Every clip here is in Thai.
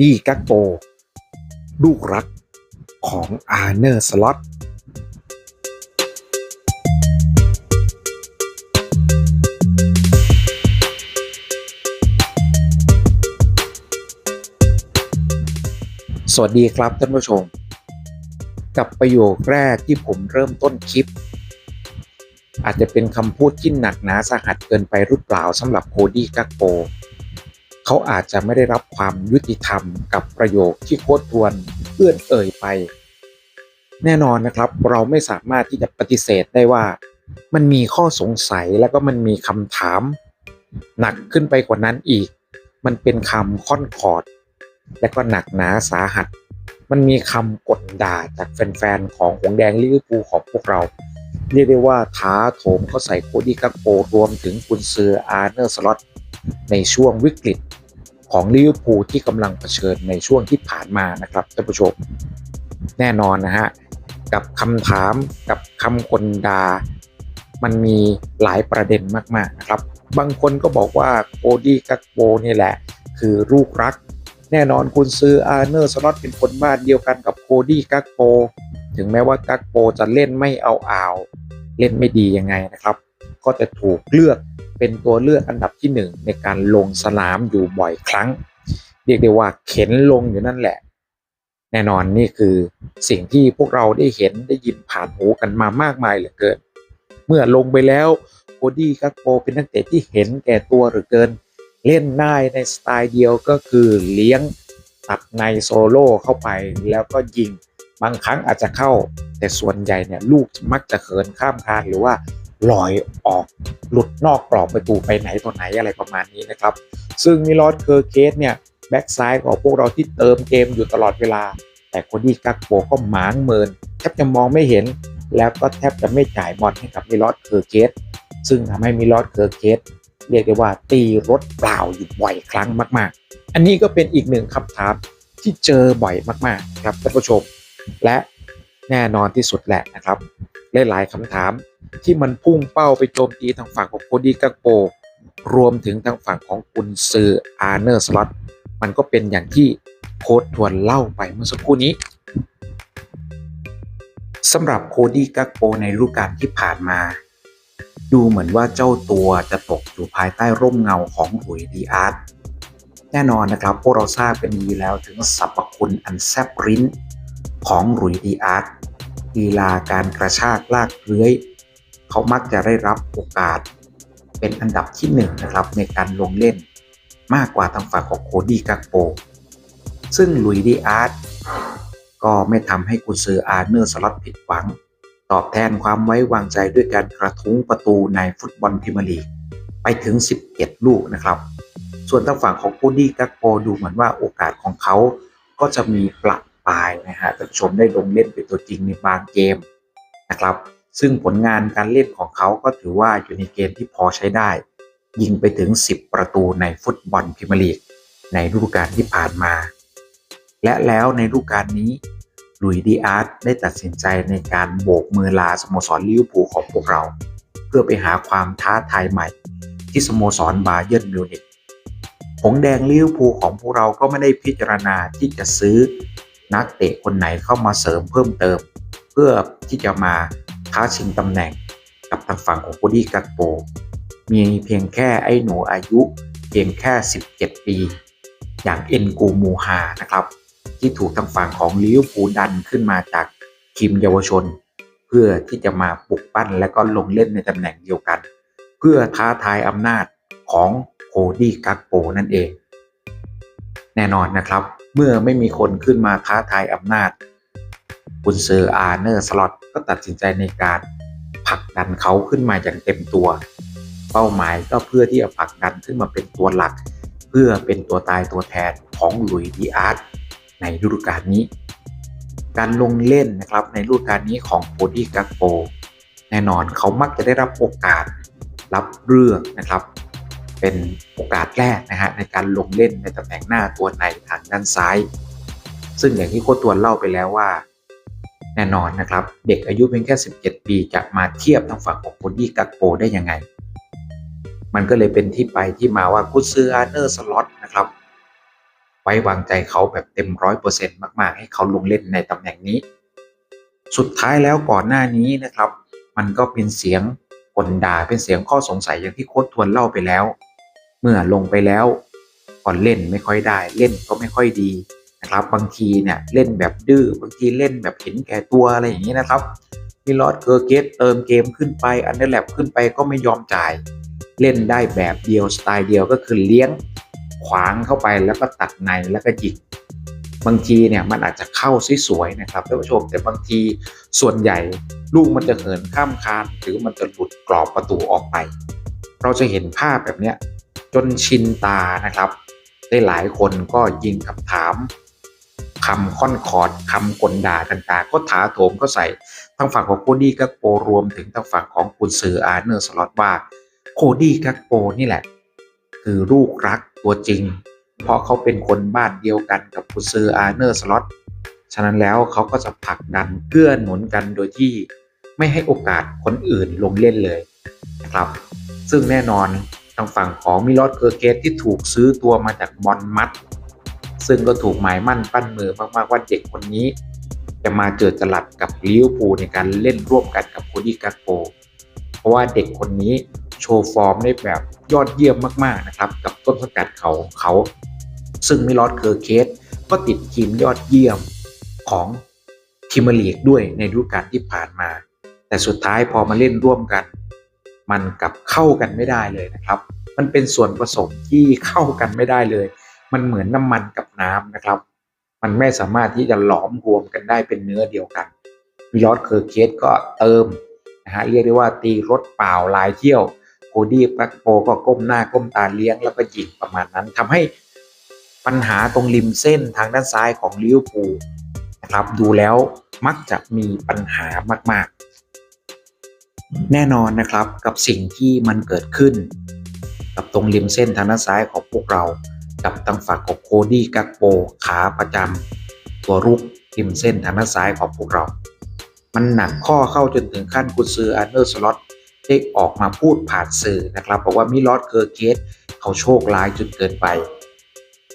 ดี้กักโปลูกรักของอาร์เนอร์สล็อตสวัสดีครับท่านผู้ชม กับประโยคแรกที่ผมเริ่มต้นคลิป อาจจะเป็นคำพูดที่หนักหนาสาหัสเกินไปหรือเปล่าสำหรับโคดี้กักโป เขาอาจจะไม่ได้รับความยุติธรรมกับประโยคที่โค้ดทวนเอื้อนเอ่ยไป แน่นอนนะครับเราไม่สามารถที่จะปฏิเสธได้ว่า มันมีข้อสงสัยแล้วก็มันมีคำถาม หนักขึ้นไปกว่านั้นอีก มันเป็นคำค่อนขอดและก็หนักหนาสาหัส มันมีคำกดด่าจากแฟนๆของหงแดงลิเวอร์พูลของพวกเราเรียกได้ว่าท้าโถมเขาใส่โคดี้กักโปรวมถึงกุนซืออาร์เนอร์สล็อต ในช่วงวิกฤตของลิเวอร์พูลที่กำลังเผชิญในช่วงที่ผ่านมานะครับท่านผู้ชม แน่นอนนะฮะกับคำถามกับคำกลดา มันมีหลายประเด็นมากๆนะครับ บางคนก็บอกว่าโคดี้กักโปนี่แหละ คือลูกรัก แน่นอนคุณซื้ออาร์เนอร์สล็อตเป็นคนบ้านเดียวกันกับโคดี้กักโปถึงแม้ว่ากักโปจะเล่นไม่เอาอ่าว เล่นไม่ดียังไงนะครับ ก็จะถูกเลือกเป็นตัวเลือกอันดับที่หนึ่งในการลงสนามอยู่บ่อยครั้ง เรียกได้ว่าเข็นลงอยู่นั่นแหละ แน่นอนนี่คือสิ่งที่พวกเราได้เห็นได้ยินผ่านหูกันมามากมายเหลือเกิน เมื่อลงไปแล้วโคดี้กักโปเป็นนักเตะที่เห็นแก่ตัวเหลือเกิน เล่นได้ในสไตล์เดียวก็คือเลี้ยงตัดในโซโล่เข้าไปแล้วก็ยิงบางครั้งอาจจะเข้า แต่ส่วนใหญ่เนี่ยลูกมักจะเขินข้ามคานหรือว่า ลอยออกหลุดนอกกรอบประตูไปไหนตัวไหนอะไรประมาณนี้นะครับ ซึ่งมิลอสเคอร์เคสเนี่ยแบ็กซ้ายของพวกเราที่เติมเกมอยู่ตลอดเวลา แต่คนที่กักโปก็หมางเมินแทบจะมองไม่เห็น แล้วก็แทบจะไม่จ่ายบอลให้กับมิลอสเคอร์เคสซึ่งทำให้มิลอสเคอร์เคสเรียกได้ว่าตีรถเปล่าอยู่บ่อยครั้งมากๆ อันนี้ก็เป็นอีกหนึ่งคำถามที่เจอบ่อยมากๆครับท่านผู้ชม และแน่นอนที่สุดแหละนะครับ หลายๆคำถาม ที่มันพุ่งเป้าไปโจมตีทางฝั่งของโคดี้กักโป รวมถึงทางฝั่งของกุนซืออาร์เนอร์สล็อตมันก็เป็นอย่างที่โค้ดทวนเล่าไปเมื่อสักครู่นี้สำหรับโคดี้กักโปในฤดูกาลที่ผ่านมา ดูเหมือนว่าเจ้าตัวจะตกอยู่ภายใต้ร่มเงาของหุยดีอาร์ตแน่นอนนะครับ พวกเราทราบกันดีแล้วถึงสรรพคุณอันแซบริ้นของหลุยดีอาร์ต ลีลาการกระชากลากเลื้อย เขามักจะได้รับโอกาส เป็นอันดับที่หนึ่งนะครับในการลงเล่น มากกว่าทางฝั่งของโคดี้กักโป ซึ่งลุยดีอาร์ตก็ไม่ทำให้กุนซืออาร์เนอร์สล็อตผิดหวัง ตอบแทนความไว้วางใจด้วยการกระทุ้งประตูในฟุตบอลพรีเมียร์ลีกไปถึง 11 ลูกนะครับ ส่วนทางฝั่งของโคดี้กักโปดูเหมือนว่าโอกาสของเขาก็จะมีปละ ปลายนะฮะท่านผู้ชมได้ลงเล่นเป็นตัวจริงในบางเกมนะครับ ซึ่งผลงานการเล่นของเขาก็ถือว่าอยู่ในเกณฑ์ที่พอใช้ได้ ยิงไปถึง 10 ประตูในฟุตบอลพรีเมียร์ลีกในฤดูกาลที่ผ่านมา และแล้วในฤดูกาลนี้ลุยดีอาร์ตได้ตัดสินใจในการโบกมือลาสโมสรลิเวอร์พูลของพวกเรา เพื่อไปหาความท้าทายใหม่ ที่สโมสรบาเยิร์นมิวนิกหงแดงลิเวอร์พูลของพวกเราก็ไม่ได้พิจารณาที่จะซื้อ นักเตะคนไหนเข้ามาเสริมเพิ่มเติม เพื่อที่จะมาท้าชิงตำแหน่งกับทางฝั่งของโคดี้กักโป มีเพียงแค่ไอ้หนูอายุ เพียงแค่ 17 ปี อย่างเอ็นกูมูฮานะครับ ที่ถูกทางฝั่งของลิวอร์พูดันขึ้นมาจากทีมเยาวชน เพื่อที่จะมาปลุกปั้นและก็ลงเล่นในตำแหน่งเดียวกัน เพื่อท้าทายอำนาจของโคดี้กักโปนั่นเอง แน่นอนนะครับ เมื่อไม่มีคนขึ้นมาท้าทายอำนาจกุนเซอร์อาร์เนอร์สล็อตก็ตัดสินใจในการผลักดันเขาขึ้นมาอย่างเต็มตัว เป้าหมายก็เพื่อที่จะผลักดันขึ้นมาเป็นตัวหลัก เพื่อเป็นตัวตายตัวแทนของหลุยดีอาร์ตในฤดูกาลนี้ การลงเล่นนะครับในฤดูกาลนี้ของโคดี้กักโปแน่นอนเขามักจะได้รับโอกาสรับเรื่องนะครับ เป็นโอกาสแรกนะฮะในการลงเล่นในตำแหน่งหน้าตัวในทางด้านซ้าย ซึ่งอย่างที่โค้ชตวนเล่าไปแล้วว่า แน่นอนนะครับ เด็กอายุเพียงแค่ 17 ปีจะมาเทียบทางฝั่งของโคดี้กักโปได้ยังไง มันก็เลยเป็นที่ไปที่มาว่ากุซืออาร์เนอร์สล็อตนะครับปว้วางใจเขาแบบเต็มร้อยเปอร์เซ็นต์มาก ๆ ให้เขาลงเล่นในตำแหน่งนี้ สุดท้ายแล้วก่อนหน้านี้นะครับ มันก็เป็นเสียงกลด่าเป็นเสียงข้อสงสัยอย่างที่โค้ชทวนเล่าไปแล้ว เมื่อลงไปแล้วก่อนเล่นไม่ค่อยได้ เล่นก็ไม่ค่อยดีนะครับ บางทีเนี่ยเล่นแบบดื้อบางทีเล่นแบบเห็นแก่ตัวอะไรอย่างนี้นะครับมิลอดเกอร์เกตเติมเกมขึ้นไปอันเดอร์แลบขึ้นไปก็ไม่ยอมจ่าย เล่นได้แบบเดียวสไตล์เดียวก็คือเลี้ยงขวางเข้าไปแล้วก็ตัดในแล้วก็ยิงบางทีเนี่ยมันอาจจะเข้าสวยๆนะครับท่านผู้ชมแต่บางทีส่วนใหญ่ลูกมันจะเหินข้ามคานหรือมันจะหลุดกรอบประตูออกไป เราจะเห็นภาพแบบเนี้ย จนชินตานะครับได้หลายคนก็ยิงคำถามคำค่อนคอร์ดคำกลด่าต่างๆ ก็ถาโถมก็ใส่ทางฝั่งของโคดี้กักโปรวมถึงทางฝั่งของกุนซืออาร์เนอร์สล็อตว่าโคดี้กักโปนี่แหละ คือลูกรักตัวจริง เพราะเขาเป็นคนบ้านเดียวกันกับกุนซืออาร์เนอร์สล็อตฉะนั้นแล้วเขาก็จะผลักดันเกื้อหนุนกันโดยที่ไม่ให้โอกาสคนอื่นลงเล่นเลยนะครับ ซึ่งแน่นอน ทางฝั่งของมิลอดเกอร์เกตที่ถูกซื้อตัวมาจากบอลมัด ซึ่งก็ถูกหมายมั่นปั้นมือมากๆว่าเด็กคนนี้ จะมาเจอจลัดกับลิเวอร์พูลในการเล่นร่วมกันกับโคดี้กักโปเพราะว่าเด็กคนนี้โชว์ฟอร์มได้แบบยอดเยี่ยมมากๆนะครับกับต้นสังกัดเขาของเขา ซึ่งมิลอดเกอร์เคสก็ติดทีมยอดเยี่ยมของทีมลีกด้วยในฤดูกาลที่ผ่านมา แต่สุดท้ายพอมาเล่นร่วมกัน มันกับเข้ากันไม่ได้เลยนะครับ มันเป็นส่วนผสมที่เข้ากันไม่ได้เลย มันเหมือนน้ำมันกับน้ำนะครับ มันไม่สามารถที่จะหลอมรวมกันได้เป็นเนื้อเดียวกันมิลอดเคอร์เคสก็เติมนะฮะเรียกได้ว่าตีรถเปล่าลายเที่ยวโคดี้แบ็กโปก็ก้มหน้าก้มตาเลี้ยงแล้วก็ยิงประมาณนั้นทำให้ปัญหาตรงริมเส้นทางด้านซ้ายของลิเวอร์พูลนะครับดูแล้วมักจะมีปัญหามากๆ แน่นอนนะครับกับสิ่งที่มันเกิดขึ้น กับตรงริมเส้นทางด้านซ้ายของพวกเรา กับทางฝั่งของโคดี้กักโปขาประจำตัวรุกริมเส้นทางด้านซ้ายของพวกเรา มันหนักข้อเข้าจนถึงขั้นกุนซืออันเดอร์สล็อตได้ออกมาพูดผ่านสื่อนะครับบอกว่ามิลอดเกอร์เกตเขาโชคร้ายจนเกินไป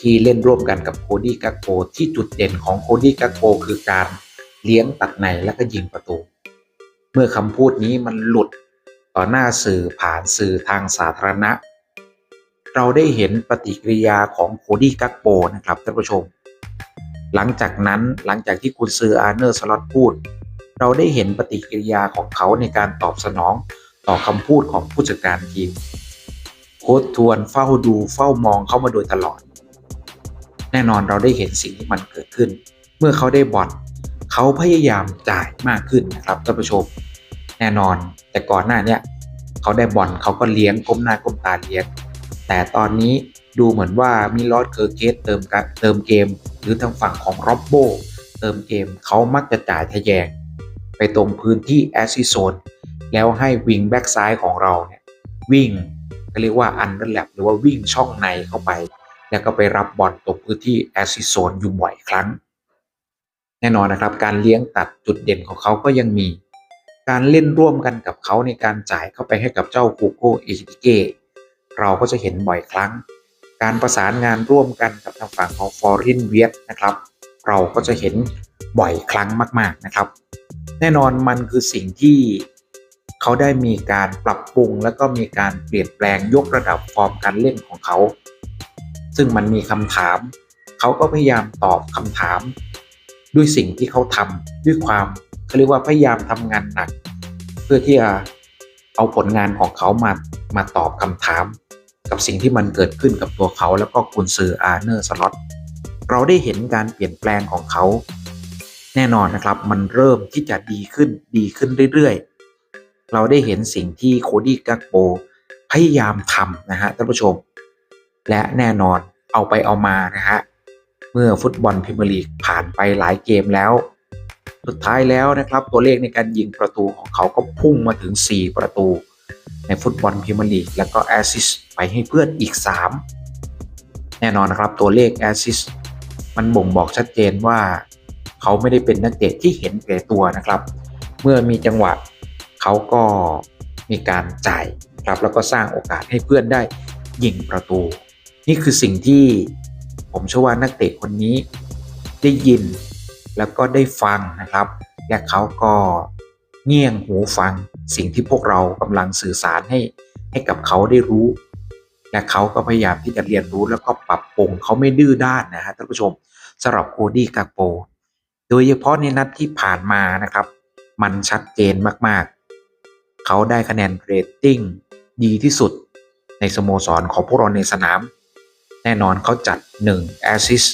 ที่เล่นร่วมกันกับโคดี้กักโปที่จุดเด่นของโคดี้กักโปคือการเลี้ยงตัดในและก็ยิงประตู มื่อคำพูดนี้มันหลุดต่อหน้าสื่อผ่านสื่อทางสาธารณะ เราได้เห็นปฏิกิริยาของโคดี้กักโปนะครับท่านผู้ชม หลังจากนั้นหลังจากที่คุณซืออาร์เนอร์สล็อตพูด เราได้เห็นปฏิกิริยาของเขาในการตอบสนองต่อคำพูดของผู้จัดการทีมโค้ชทวนเฝ้าดูเฝ้ามองเขามาโดยตลอด แน่นอนเราได้เห็นสิ่งที่มันเกิดขึ้น เมื่อเขาได้บอลเขาพยายามจ่ายมากขึ้นนะครับท่านผู้ชม แน่นอน แต่ก่อนหน้าเนี้ยเขาได้บอลเขาก็เลี้ยงก้มหน้าก้มตาเลี้ยง แต่ตอนนี้ดูเหมือนว่ามิลอดเคอร์เกตเติมกเติมเกม หรือทางฝั่งของร็อบโบเติมเกมเขามักจะจ่ายทะแยง ไปตรงพื้นที่แอซิโซนแล้วให้วิงแบ็กซ้ายของเราเนี่ยวิ่งก็เรียกว่าอันเดอร์แลปหรือว่าวิ่งช่องในเข้าไป แล้วก็ไปรับบอลตรงพื้นที่แอซิโซนอยู่บ่อยครั้ง แน่นอนนะครับ การเลี้ยงตัดจุดเด่นของเขาก็ยังมี การเล่นร่วมกันกับเขาในการจ่ายเข้าไปให้กับเจ้าคูโกเอชิเกเราก็จะเห็นบ่อยครั้ง การประสานงานร่วมกันกับทางฝั่งของฟอรินเวียตนะครับ เราก็จะเห็นบ่อยครั้งมาก ๆนะครับ แน่นอนมันคือสิ่งที่เขาได้มีการปรับปรุง แล้วก็มีการเปลี่ยนแปลงยกระดับฟอร์มการเล่นของเขา ซึ่งมันมีคำถาม เขาก็พยายามตอบคำถาม ด้วยสิ่งที่เขาทำด้วยความ เขาเรียกว่าพยายามทำงานหนัก เพื่อที่จะเอาผลงานของเขามามาตอบคำถาม กับสิ่งที่มันเกิดขึ้นกับตัวเขาแล้วก็กุนซืออาร์เนอร์สล็อตเราได้เห็นการเปลี่ยนแปลงของเขา แน่นอนนะครับ มันเริ่มที่จะดีขึ้นดีขึ้นเรื่อยๆ เราได้เห็นสิ่งที่โคดี้กักโปพยายามทำนะฮะท่านผู้ชม และแน่นอนเอาไปเอามานะฮะเมื่อฟุตบอลพรีเมียร์ลีกผ่านไปหลายเกมแล้ว สุดท้ายแล้วนะครับ ตัวเลขในการยิงประตูของเขาก็พุ่งมาถึง 4 ประตู ในฟุตบอลพรีเมียร์ลีกแล้วก็แอสซิสไปให้เพื่อนอีก 3 แน่นอนนะครับตัวเลขแอสซิสมันบ่งบอกชัดเจนว่าเขาไม่ได้เป็นนักเตะที่เห็นแก่ตัวนะครับ เมื่อมีจังหวะเขาก็มีการจ่ายครับแล้วก็สร้างโอกาสให้เพื่อนได้ยิงประตู นี่คือสิ่งที่ผมเชื่อว่านักเตะคนนี้ได้ยิน แล้วก็ได้ฟังนะครับ และเขาก็เงี่ยงหูฟังสิ่งที่พวกเรากำลังสื่อสารให้ให้กับเขาได้รู้ และเขาก็พยายามที่จะเรียนรู้แล้วก็ปรับปรุงเขาไม่ดื้อด้านนะฮะท่านผู้ชมสำหรับโคดี้กาโป โดยเฉพาะในนัดที่ผ่านมานะครับ มันชัดเจนมากๆ เขาได้คะแนนเรตติ้งดีที่สุดในสโมสรของพวกเราในสนาม แน่นอนเขาจัด1แอสซิส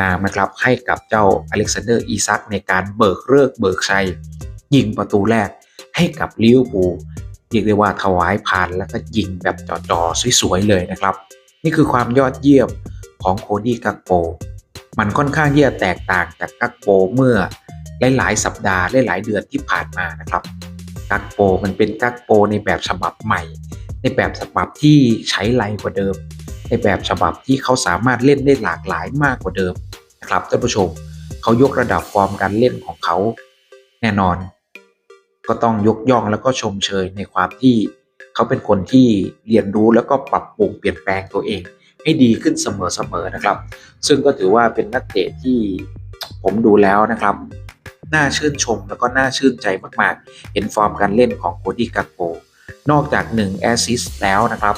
งามๆนะครับ ให้กับเจ้าอเล็กซานเดอร์อีซักในการเบิกเลิกเบิกชัย ยิงประตูแรกให้กับลิเวอร์พูลเรียกได้ว่าถวายผ่านแล้วก็ยิงแบบจ่อๆสวยๆเลยนะครับ นี่คือความยอดเยี่ยมของโคดี้กักโป มันค่อนข้างที่จะแตกต่างจากกักโปเมื่อหลายๆสัปดาห์หลายๆเดือนที่ผ่านมานะครับ กักโปมันเป็นกักโปในแบบฉบับใหม่ ในแบบฉบับที่ใช้ไรกว่าเดิม แบบฉบับที่เขาสามารถเล่นได้หลากหลายมากกว่าเดิมนะครับท่านผู้ชมเขายกระดับฟอร์มการเล่นของเขาแน่นอน ก็ต้องยกย่องแล้วก็ชมเชยในความที่เขาเป็นคนที่เรียนรู้แล้วก็ปรับปรุงเปลี่ยนแปลงตัวเอง ให้ดีขึ้นเสมอๆนะครับ ซึ่งก็ถือว่าเป็นนักเตะที่ผมดูแล้วนะครับน่าชื่นชมแล้วก็น่าชื่นใจมากๆ เห็นฟอร์มการเล่นของโคดี้กักโปนอกจาก1แอสซิสต์แล้วนะครับ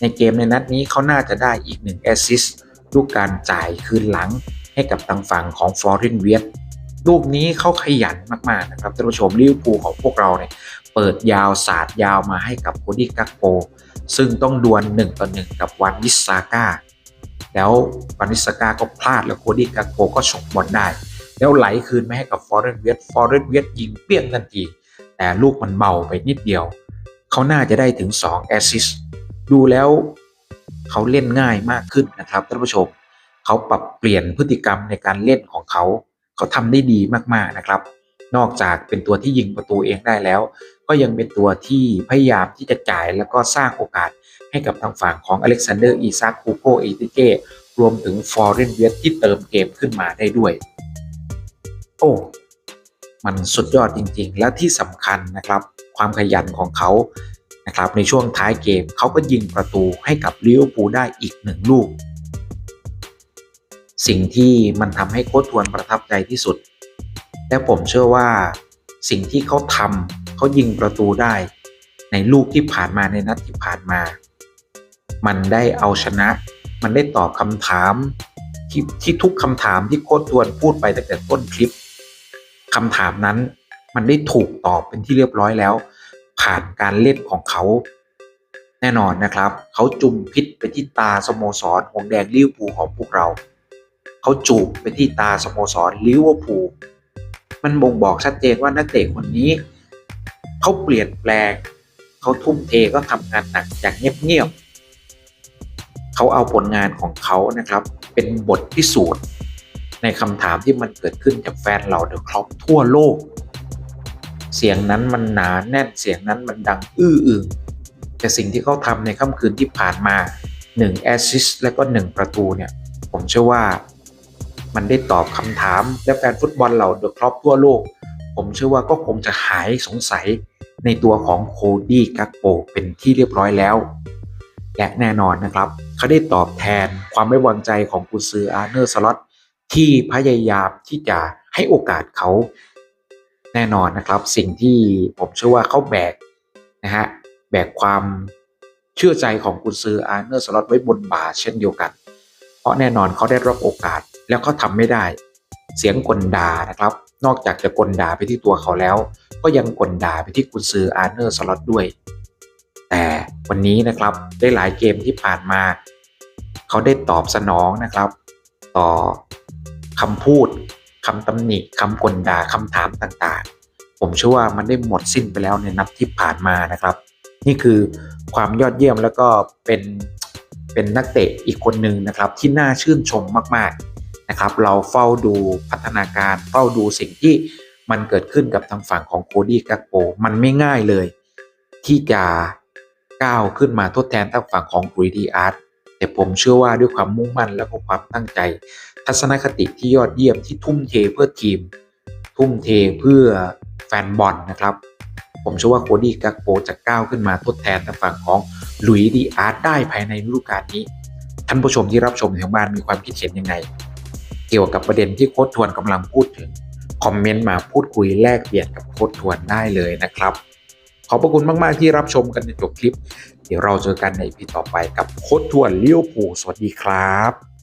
ในเกมในนัดนี้เขาน่าจะได้อีก1แอสซิสต์ลูกการจ่ายคืนหลังให้กับทางฝั่งของฟลอรินเวียตลูกนี้เขาขยันมากๆนะครับท่านผู้ชมลิเวอร์พูลของพวกเราเนี่ยเปิดยาวสาดยาวมาให้กับโคดี้กักโป ซึ่งต้องดวล1ต่อ1กับวันวิสซาก้าแล้ววันวิสซาก้าก็พลาดแล้วโคดี้กักโปก็ฉกบอลได้ แล้วไหลคืนไม่ให้กับฟอร์เรนเวียตฟอร์เรนเวียตยิงเปี้ยงทันทีแต่ลูกมันเบาไปนิดเดียว เขาน่าจะได้ถึง2แอสซิสต์ ดูแล้วเขาเล่นง่ายมากขึ้นนะครับท่านผู้ชมเขาปรับเปลี่ยนพฤติกรรมในการเล่นของเขา เขาทำได้ดีมากๆนะครับ นอกจากเป็นตัวที่ยิงประตูเองได้แล้ว ก็ยังเป็นตัวที่พยายามที่จะจ่ายแล้วก็สร้างโอกาสให้กับทางฝั่งของอเล็กซานเดอร์อีซักคูโกเอติเกรวมถึงฟอร์เรนเวียที่เติมเกมขึ้นมาได้ด้วย โอ้มันสุดยอดจริงๆ และที่สำคัญนะครับ ความขยันของเขา นะครับในช่วงท้ายเกมเขาก็ยิงประตูให้กับลิเวอร์พูลได้อีกหนึ่งลูก สิ่งที่มันทำให้โค้ชทวนประทับใจที่สุด และผมเชื่อว่าสิ่งที่เขาทำเขายิงประตูได้ ในลูกที่ผ่านมาในนัดที่ผ่านมา มันได้เอาชนะ มันได้ตอบคำถามที่ที่ทุกคำถามที่โค้ชทวนพูดไปตั้งแต่ต้นคลิปคำถามนั้นมันได้ถูกตอบเป็นที่เรียบร้อยแล้ว ผ่านการเล่นของเขา แน่นอนนะครับ เขาจุ่มพิษไปที่ตาสโมสรหงแดงลิเวอร์พูลของพวกเรา เขาจูบไปที่ตาสโมสรลิเวอร์พูลมันบ่งบอกชัดเจนว่านักเตะคนนี้ เขาเปลี่ยนแปลง เขาทุ่มเทก็ทำงานหนักอย่างเงียบๆเขาเอาผลงานของเขานะครับ เป็นบทพิสูจน์ในคำถามที่มันเกิดขึ้นจากแฟนเราเดอะครอปทั่วโลก เสียงนั้นมันหนาแน่นเสียงนั้นมันดังอื้ออึงแต่สิ่งที่เขาทำในค่ำคืนที่ผ่านมา1แอสซิสและก็ 1 ประตูเนี่ย ผมเชื่อว่ามันได้ตอบคำถามและแฟนฟุตบอลเราเดอะครอปทั่วโลก ผมเชื่อว่าก็คงจะหายสงสัยในตัวของโคดี้กักโปเป็นที่เรียบร้อยแล้ว และแน่นอนนะครับ เขาได้ตอบแทนความไม่วางใจของกุซืออาร์เนอร์สล็อตที่พยายามที่จะให้โอกาสเขา แน่นอนนะครับ สิ่งที่ผมเชื่อว่าเขาแบกนะฮะแบกความเชื่อใจของกุนซืออาร์เนอร์สล็อตไว้บนบ่าเช่นเดียวกัน เพราะแน่นอนเขาได้รับโอกาสแล้วเขาทำไม่ได้ เสียงกลด่านะครับ นอกจากจะกลด่าไปที่ตัวเขาแล้ว ก็ยังกลด่าไปที่กุนซืออาร์เนอร์สล็อตด้วย แต่วันนี้นะครับได้หลายเกมที่ผ่านมา เขาได้ตอบสนองนะครับ ต่อคำพูด คำตำหนิคำกลด่าคำถามต่างๆ ผมเชื่อว่ามันได้หมดสิ้นไปแล้วในนัดที่ผ่านมานะครับ นี่คือความยอดเยี่ยมแล้วก็เป็นเป็นนักเตะอีกคนหนึ่งนะครับที่น่าชื่นชมมากๆนะครับ เราเฝ้าดูพัฒนาการเฝ้าดูสิ่งที่มันเกิดขึ้นกับทางฝั่งของโคดี้กักโปมันไม่ง่ายเลย ที่จะก้าวขึ้นมาทดแทนทางฝั่งของกรีดีอาร์ตแต่ผมเชื่อว่าด้วยความมุ่งมั่นและก็ความตั้งใจ ทัศนคติที่ยอดเยี่ยมที่ทุ่มเทเพื่อทีม ทุ่มเทเพื่อแฟนบอลนะครับ ผมเชื่อว่าโคดี้กักโปจะก้าวขึ้นมาทดแทนทางฝั่งของลุยดีอาร์ตได้ภายในฤดูกาลนี้ ท่านผู้ชมที่รับชมทางบ้านมีความคิดเห็นยังไง เกี่ยวกับประเด็นที่โค้ดทวนกำลังพูดถึงคอมเมนต์มาพูดคุยแลกเปลี่ยนกับโค้ดทวนได้เลยนะครับ ขอบพระคุณมาก ๆ ที่รับชมกันในจบคลิป เดี๋ยวเราเจอกันในพีต่อไปกับโค้ดทวนเลี้ยวผูสวัสดีครับ